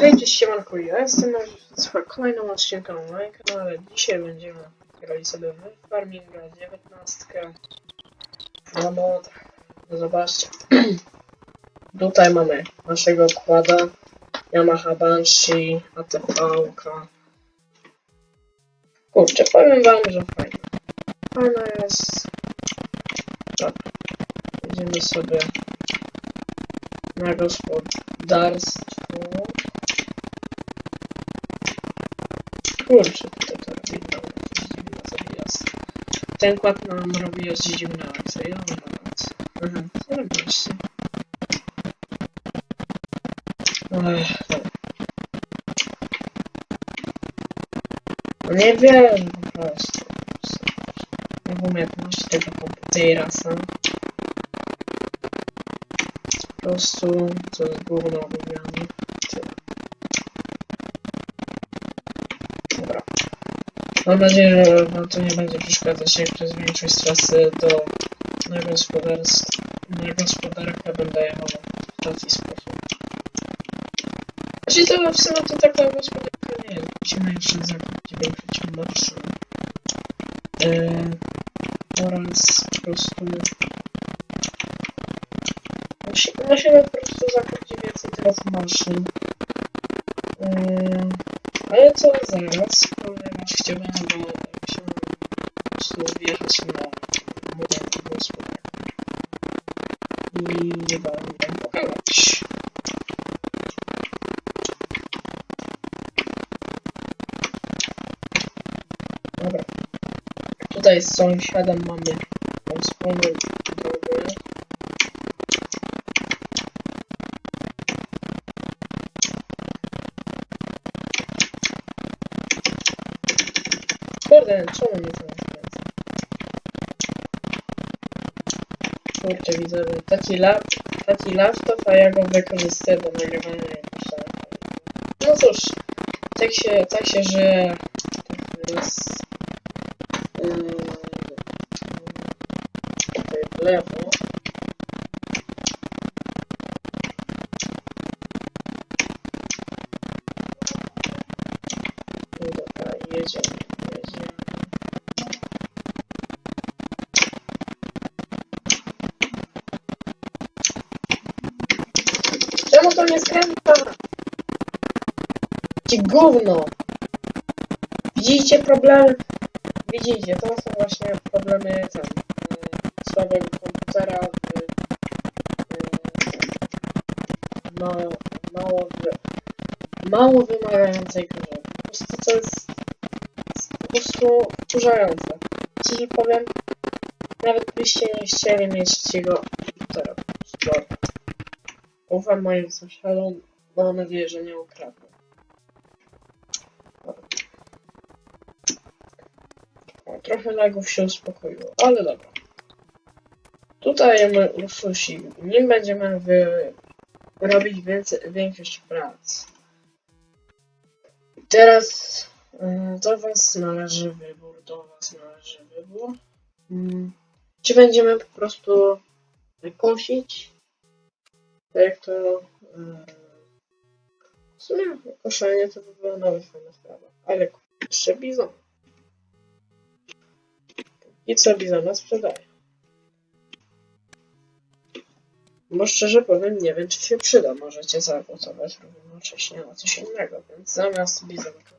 Cześć, siemanko, ja jestem z kolejną odcinką na moim kanale. Dzisiaj będziemy grali sobie w Farminga 19 na modach. Zobaczcie. Tutaj mamy naszego kłada Yamaha Banshee, ATV. -ka. Kurczę, powiem wam, że fajna. Fajna jest. Dobra. Idziemy sobie na gospodarstwo. Kurczę, tutaj to robi dziwne zawijasy. Ten kład nam robi akcje. Ja mam rację. Aha, zobaczcie. Ech. No Nie wiem, po prostu. Nie umiejętności tego komputera są. Po prostu, co jest gówno obuwianie. Tyle. Dobra. Mam nadzieję, że wam to nie będzie przeszkadzać, jak przez większość trasy do na gospodarstw, na gospodarkę będę jechał w taki sposób. Znaczy to w sumie to taka gospodarka nie jest. Musimy jeszcze zakupić większość maszyn. Yy, oraz po prostu musi, musimy po prostu zakupić więcej teraz maszyn. Yy, ale to zaraz, ponieważ chciałbym go się po prostu wjechać na moją gospodarkę. I wam pokazać. Dobra. Tutaj z sąsiadem mamy tą wspólną drogę. Kurde, czemu nie to Kurczę, widzę, taki, lap, taki laptop, a ja go wykorzystuję do nagrywania jakichś. No cóż, tak się, tak się żyje. Tak jest. Yy, tutaj w lewo. Dobra, jedziemy. Nie skręca? Ci gówno! Widzicie problemy? Widzicie, to są właśnie problemy ten, y, słabego komputera w, y, mało, mało, wy, mało wymagającej grze. Po prostu to jest po prostu wkurzające. Szczerze powiem, nawet byście nie chcieli mieć prostu. Ufam moim sąsiadom, mam nadzieję, że nie ukradną. O, trochę lagów się uspokoiło, ale dobra. Tutaj my Ursusi, nim będziemy wy... robić więcej, większość prac. Teraz mm, do Was należy wybór, do Was należy wybór. Mm, Czy będziemy po prostu kosić? Tak to mm, w sumie koszenie to by była nawet fajna sprawa. Ale jeszcze bizon. I co bizona sprzedaje? Bo szczerze powiem, nie wiem, czy się przyda. Możecie zagłosować równocześnie na coś innego, więc zamiast bizonka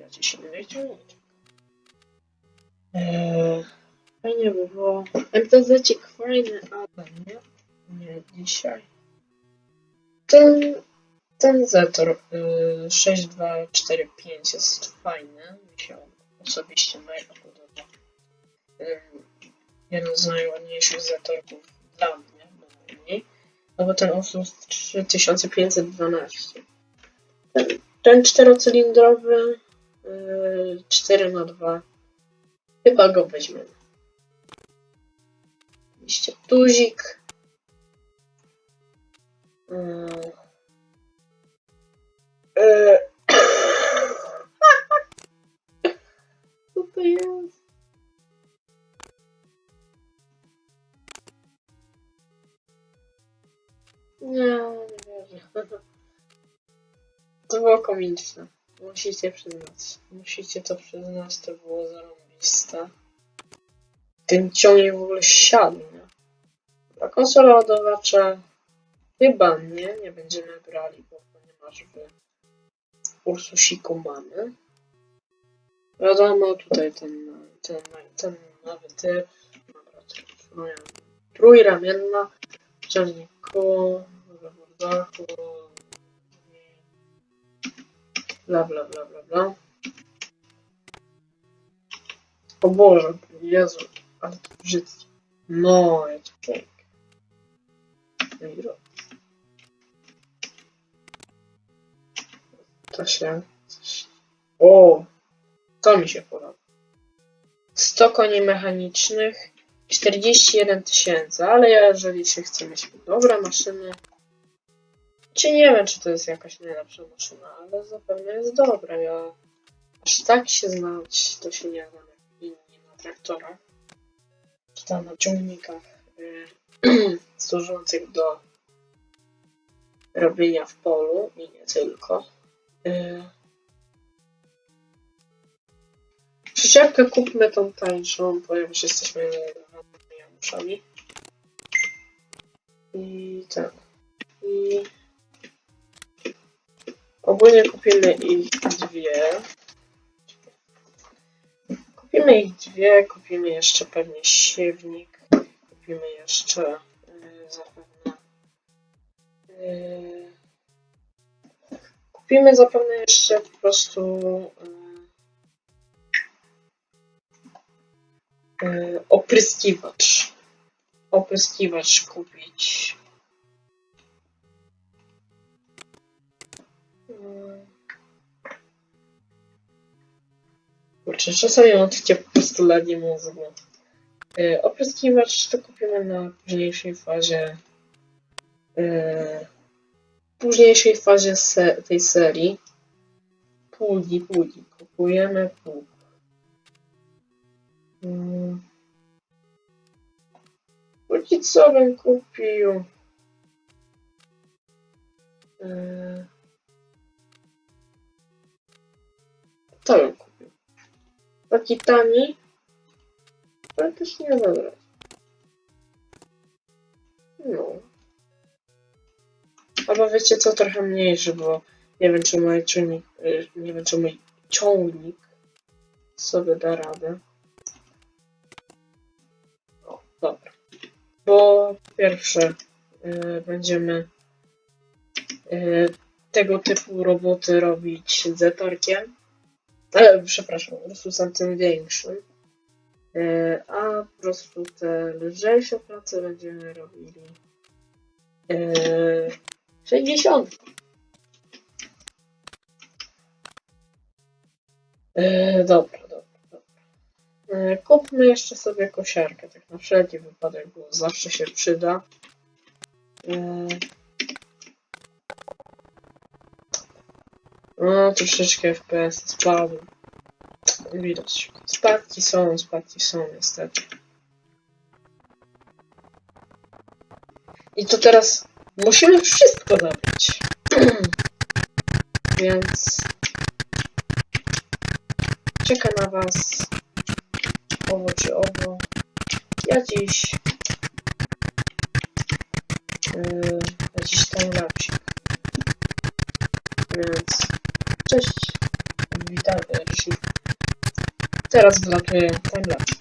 jakiś inny ciągniczek. Eee, fajnie by było. MTZ-cik fajny, ale nie. Nie dzisiaj. Ten, ten Zetor y, 6245 jest fajny. Mi się osobiście mega podoba. Y, jeden z najładniejszych Zetorków dla mnie, bynajmniej. No bo ten Osus 3512. Ten, ten czterocylindrowy y, 4 na 2 Chyba go weźmiemy. Oczywiście tuzik. Mm. E. Co to jest? Nie, nie wierzę. To było komiczne. Musicie przyznać. Musicie to przyznać, to było zarąbiste. Ten ciągnik w ogóle siadł, nie? A konsola ładowacza chyba nie, nie będziemy brali, bo ponieważ w Ursusiku mamy. Wiadomo, tutaj ten, ten, ten nowy typ. Dobra, trój- trójramienna, ciągnik koło, wybór dachu, bla bla bla bla bla. O Boże, Jezu, ale to brzydkie. No, jest pięknie. To się... O! To mi się podoba. 100 koni mechanicznych, 41 tysięcy, ale jeżeli się chcę mieć dobre maszyny, czy nie wiem, czy to jest jakaś najlepsza maszyna, ale zapewne jest dobra. Ja aż tak się znać, to się nie znam jak inni na traktorach, czy tam na ciągnikach y, służących do robienia w polu i nie tylko. Y, Przyczepkę kupmy tą tańszą, ponieważ jesteśmy Januszami. I tak. I ogólnie kupimy ich dwie. Kupimy ich dwie, kupimy jeszcze pewnie siewnik, kupimy jeszcze yy, zapewne yy, kupimy zapewne jeszcze po prostu yy, yy, opryskiwacz. Opryskiwacz kupić. Yy. Kurczę, czasami mam takie po prostu lanie mózgu. Opryskiwacz to kupimy na późniejszej fazie yy, późniejszej fazie se tej serii. Pługi, pługi. Kupujemy pług. Mm. Pługi co bym kupił? Yy. To bym kupił. Taki tani, ale też nie zabrać. No. Albo wiecie co, trochę mniejszy, bo nie wiem czy mój ciągnik, y, nie wiem czy mój ciągnik sobie da radę. O, dobra. Bo pierwsze y, będziemy y, tego typu roboty robić zetorkiem. E, przepraszam, po prostu sam tym większym. E, a po prostu te lżejsze prace będziemy robili e, 60. E, dobra, dobra, dobra. E, kupmy jeszcze sobie kosiarkę, tak na wszelki wypadek, bo zawsze się przyda. E, no, troszeczkę FPS spadł. Widać. Spadki są, spadki są niestety. I to teraz musimy wszystko zabrać. Więc czeka na was owo czy owo. Ja dziś yy, jakiś timelapsik. Więc cześć. Witam, Rysiu. Teraz wlatuje timelapse.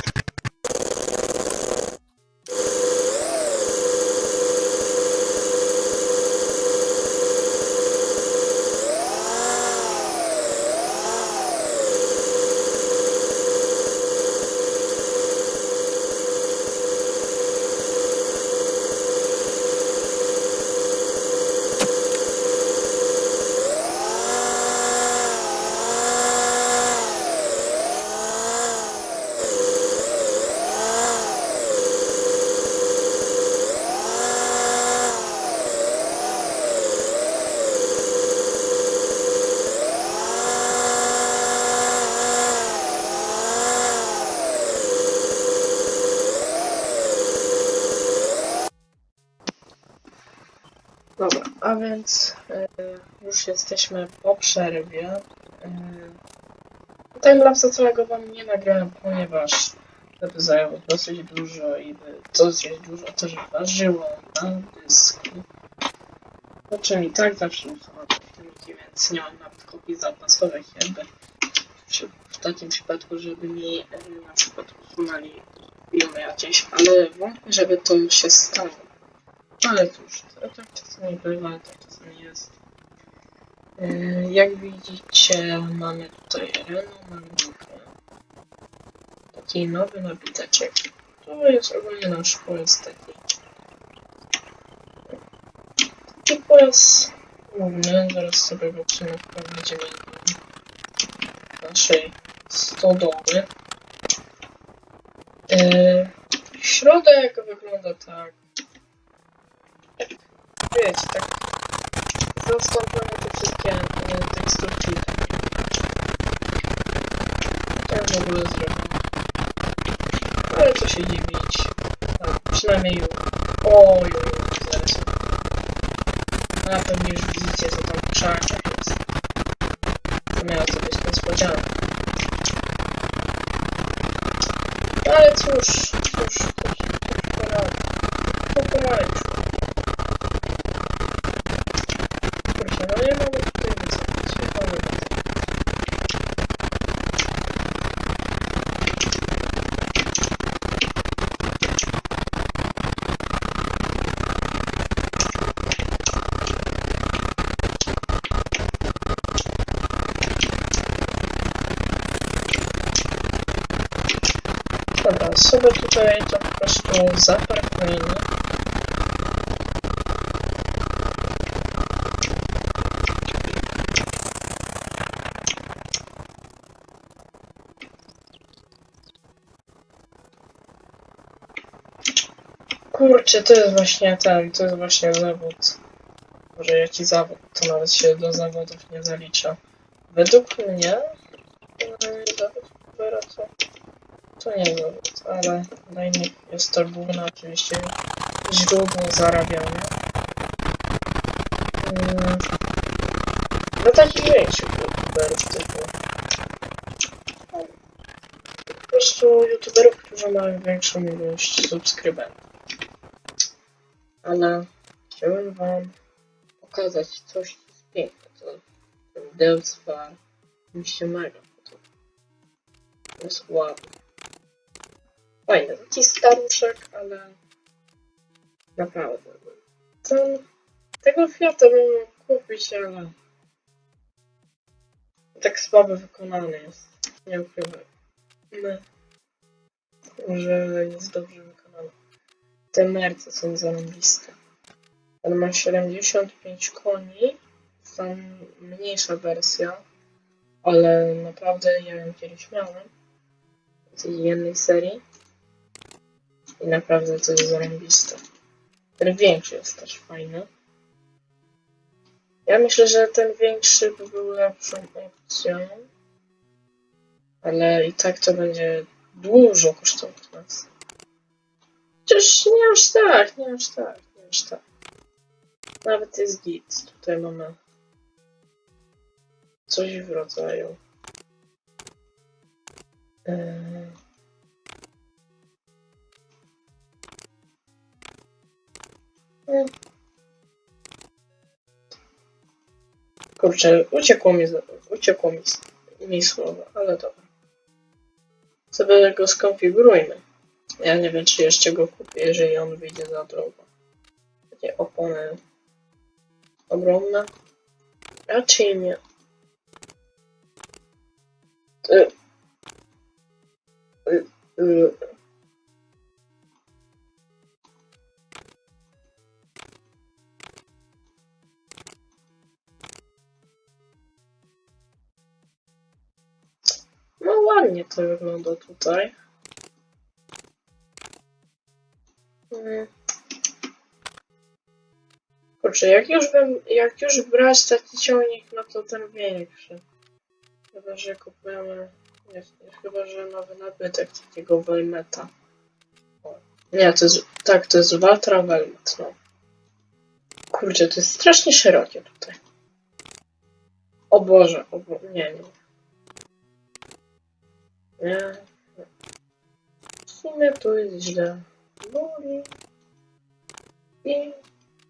Dobra, a więc e, już jesteśmy po przerwie. Yy, timelapsa całego wam nie nagrałem, ponieważ to by zajęło dosyć dużo i by dosyć dużo też ważyło na dysku. Po czym i tak zawsze usuwam filmiki, więc nie mam nawet kopii zapasowych jakby. W, takim przypadku, żeby mi yy, na przykład usunęli filmy jakieś, ale wątpię, żeby to się stało. Ale cóż, to tak czasami bywa, tak czasami jest. Yy, Jak widzicie, mamy tutaj Renault Magnifica. Taki nowy nabiteczek. To jest ogólnie nasz pojazd taki. Taki pojazd główny, zaraz sobie go przeprowadzimy do naszej stodoły. Yy, środek wygląda tak. Wiecie, tak zastąpione te wszystkie e, teksturki. Tak w ogóle zrobię. Ale co się dziwić. Tak, przynajmniej Oj, oj, zaraz. A pewnie już widzicie, co tam w jest. To miało to być niespodzianka. No ale cóż sobie tutaj to po prostu zaparkujemy. Kurczę, to jest właśnie ten, to jest właśnie zawód. Może jaki zawód, to nawet się do zawodów nie zalicza. Według mnie, e, zawód to to nie zawód, ale innych jest to główne oczywiście źródło zarabiania. Yy, Dla takich większych youtuberów typu no, po prostu youtuberów, którzy mają większą ilość subskrybentów. Ale chciałem wam pokazać coś, co jest piękne. To ten Delspar mi się mega podoba. Jest ładne. Fajny, taki staruszek, ale naprawdę. Ten, tego Fiata bym kupić, ale tak słabo wykonany jest. Nie ukrywam. No. Że jest dobrze wykonany. Te merce są zarąbiste. Ten ma 75 koni. Tam mniejsza wersja, ale naprawdę ja ją kiedyś miałem. Z jednej serii. I naprawdę to jest zarąbiste. Ten większy jest też fajny. Ja myślę, że ten większy by był lepszą opcją. Ale i tak to będzie dużo kosztować nas. Chociaż nie aż tak, nie aż tak, nie aż tak. Nawet jest git. Tutaj mamy coś w rodzaju. Yy... Kurczę, uciekło mi, uciekło mi, mi słowo, ale dobra. Sobie go skonfigurujmy. Ja nie wiem, czy jeszcze go kupię, jeżeli on wyjdzie za drogo. Takie opony ogromne. Raczej nie. Y, y, y, Ładnie to wygląda tutaj. Mm. Kurczę, jak już bym, jak już brać taki ciągnik, no to ten większy. Chyba, że kupujemy, nie, chyba, że nowy nabytek takiego Velmeta. Nie, to jest, tak, to jest Valtra Velmet, no. Kurczę, to jest strasznie szerokie tutaj. O Boże, o Bo... nie, nie. Nie. W sumie to jest źle. Boli. I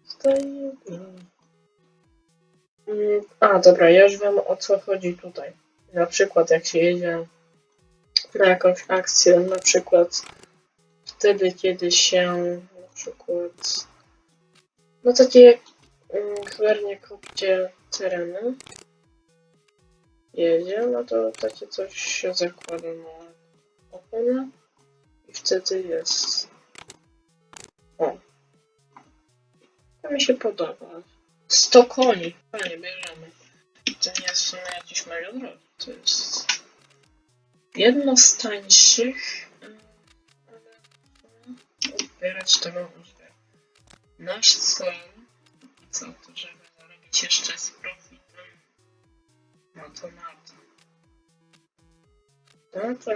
staje. Mm, A, dobra, ja już wiem o co chodzi tutaj. Na przykład jak się jedzie na jakąś akcję, na przykład wtedy, kiedy się na przykład no takie mm, cholernie kopcie tereny jedzie, no to takie coś się zakłada na oponę i wtedy jest o. To mi się podoba. 100 koni, panie bierzemy. To nie jest sumie jakiś mega drogi to jest jedno z tańszych ale odbierać tego można nasz cel co to żeby zarobić jeszcze z to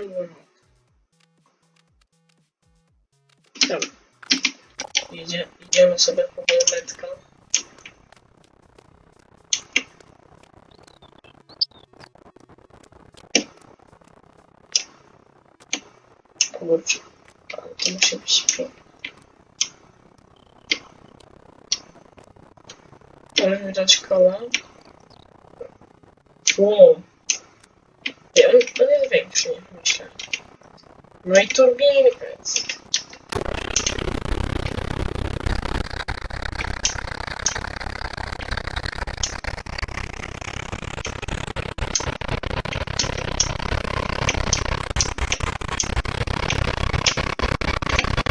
dobra Idzie, idziemy sobie po geometka kurczę ale to musi być piękne Ale widać koła. Wow. Nie, on, on jest większy, myślę. No i turbinka.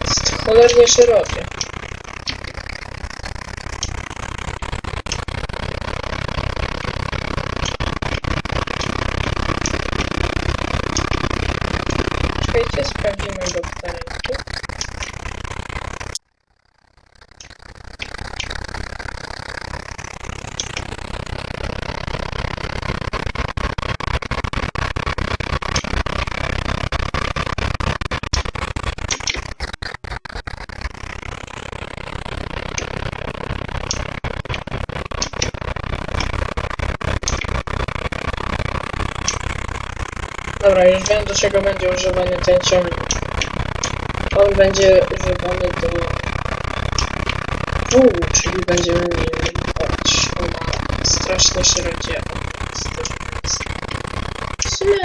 Jest cholernie szerokie. W talentu. Dobra, już wiem do czego będzie używany ten ciągnik. On będzie używany do... Uuu, czyli będziemy mieli... Patrz, on ma strasznie szerokie. W sumie...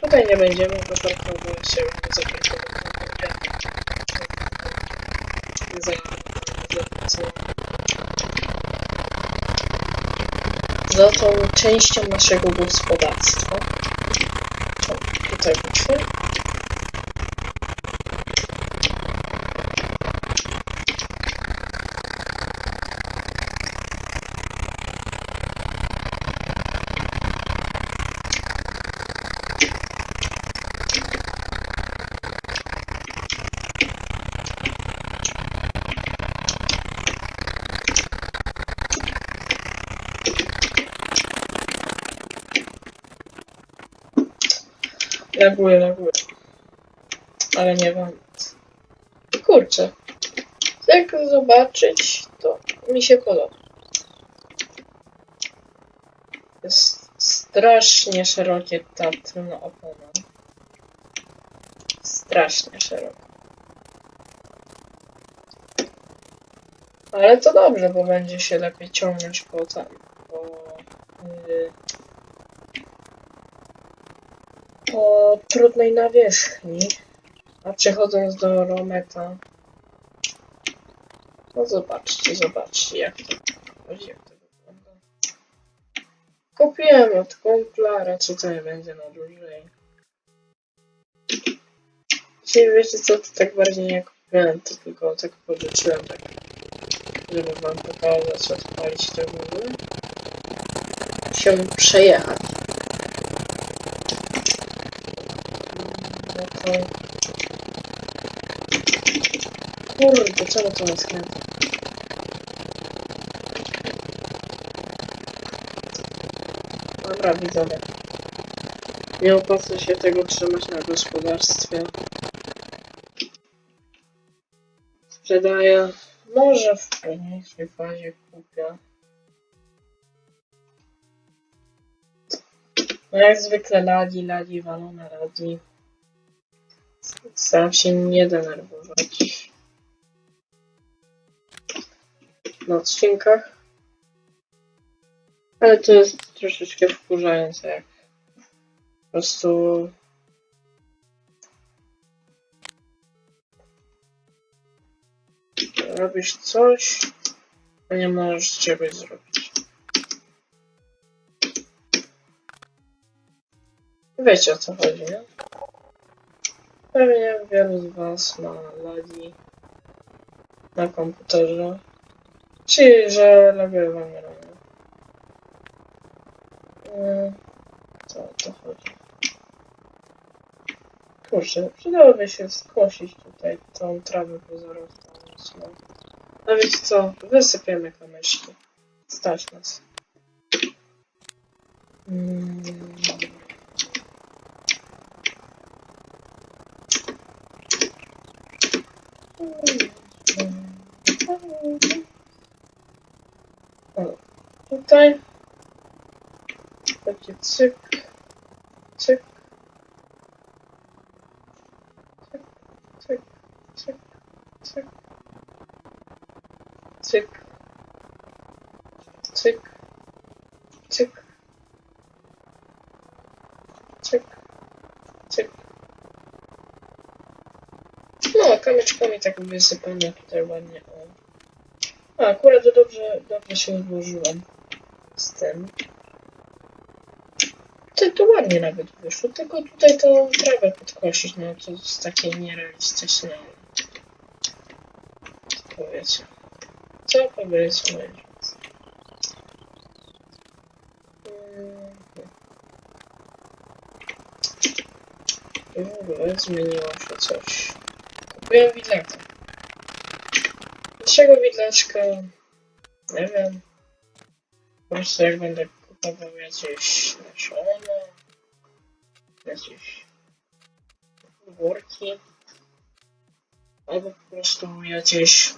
Tutaj nie będziemy zaparkować się zaparkować. Za... za... za tą częścią naszego gospodarstwa. O, tutaj wyszły. Laguje, laguje. Ale nie wiem. Kurczę. Jak zobaczyć, to mi się podoba. Jest strasznie szerokie ta tylna opona. Strasznie szeroko. Ale to dobrze, bo będzie się lepiej ciągnąć po tam, trudnej nawierzchni. A przechodząc do Rometa, no zobaczcie, zobaczcie jak to jak to wygląda. Kupiłem od kumpla, raczej to nie będzie na dłużej. Dzisiaj wiecie co, to tak bardziej nie kupiłem, to tylko tak pożyczyłem, tak, żeby wam pokazać, odpalić w ogóle. Się przejechać. To... Kurde, czemu to jest nie? Dobra, widzowie. Nie opłaca się tego trzymać na gospodarstwie. Sprzedaję. Może w późniejszej fazie kupię. No jak zwykle lagi, lagi, walone lagi. Staram się nie denerwować na odcinkach. Ale to jest troszeczkę wkurzające, jak po prostu robisz coś, a nie możesz czegoś zrobić. Wiecie o co chodzi, nie? Pewnie wielu z Was ma lagi na komputerze. Czyli, że laguje Wam nie robię. Yy, Co o to chodzi? Kurczę, przydałoby się skosić tutaj tą trawę pozorową. No. Wiecie co? Wysypiemy kamyczki. Stać nas. Mm. Tutaj takie cyk, cyk, cyk, cyk, cyk, cyk, cyk, kamyczkami tak wysypane tutaj ładnie. O. A, akurat to dobrze, dobrze się odłożyłem z tym. To, to ładnie nawet wyszło, tylko tutaj tą trawę podkosić, no to jest takie nierealistyczne. Powiecie? Co moi drodzy? Mhm. I w ogóle zmieniło się coś. Kupiłem widlaka. Dlaczego widlaczka? Nie wiem. Po prostu jak będę kupował jakieś nasiona, jakieś górki, albo po prostu jakieś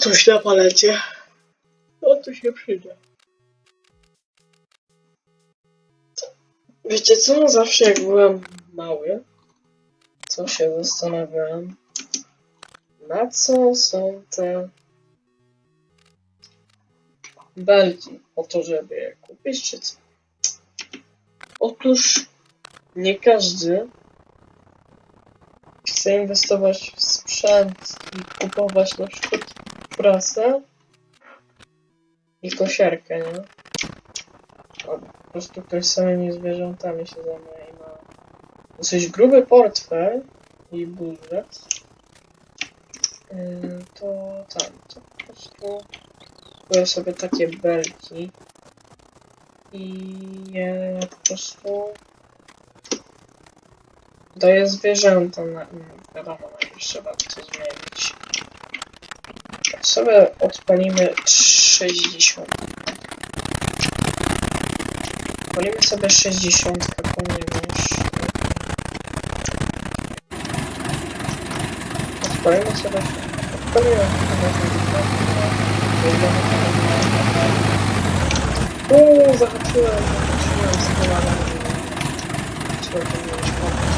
coś na palecie, no to się przyda. Wiecie co? Zawsze jak byłem mały, co się zastanawiałem, na co są te belki? Po to, żeby je kupić, czy co? Otóż nie każdy chce inwestować w sprzęt i kupować na przykład prasę i kosiarkę, nie? A po prostu ktoś samymi zwierzętami się zajmuje dosyć gruby portfel i budżet, yy, to tam, to po prostu kupuję sobie takie belki i je po prostu daję zwierzętom, na, no, wiadomo, najpierw trzeba to zmienić. Tak sobie odpalimy 60. Odpalimy sobie 60, Kolejny się da... Kolejny Uuu, zahaczyłem, zahaczyłem z kolanem. Trzeba to mieć pomóc.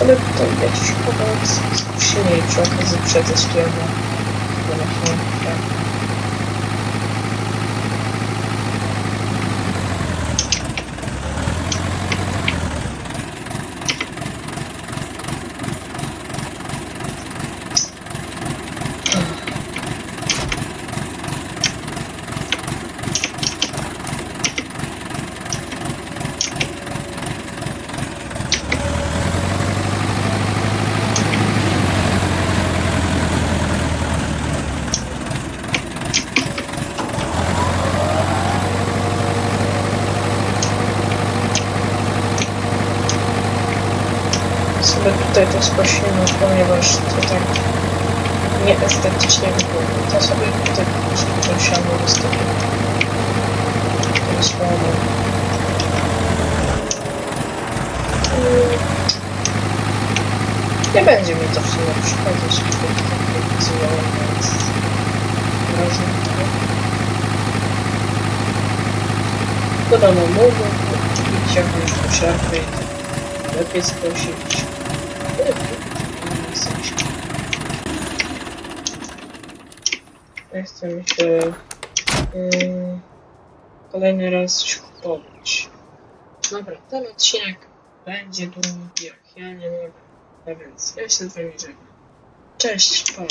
ale to jakiś pomoc silniej przy okazji przetestuję na mechanikę. tutaj to skośniesz, ponieważ to tak nieestetycznie wygląda. To sobie tutaj po prostu przesiadło wystawię. To jest Nie będzie mi to w sumie przychodzić, bo tak wizualnie jest razem. Dodam mu mógł, i chciałbym już lepiej skosić. Nie chcę się. Yy, kolejny raz kupować. Dobra, ten odcinek będzie długi, jak ja nie mogę. A więc ja się z wami żegnam. Cześć, pa.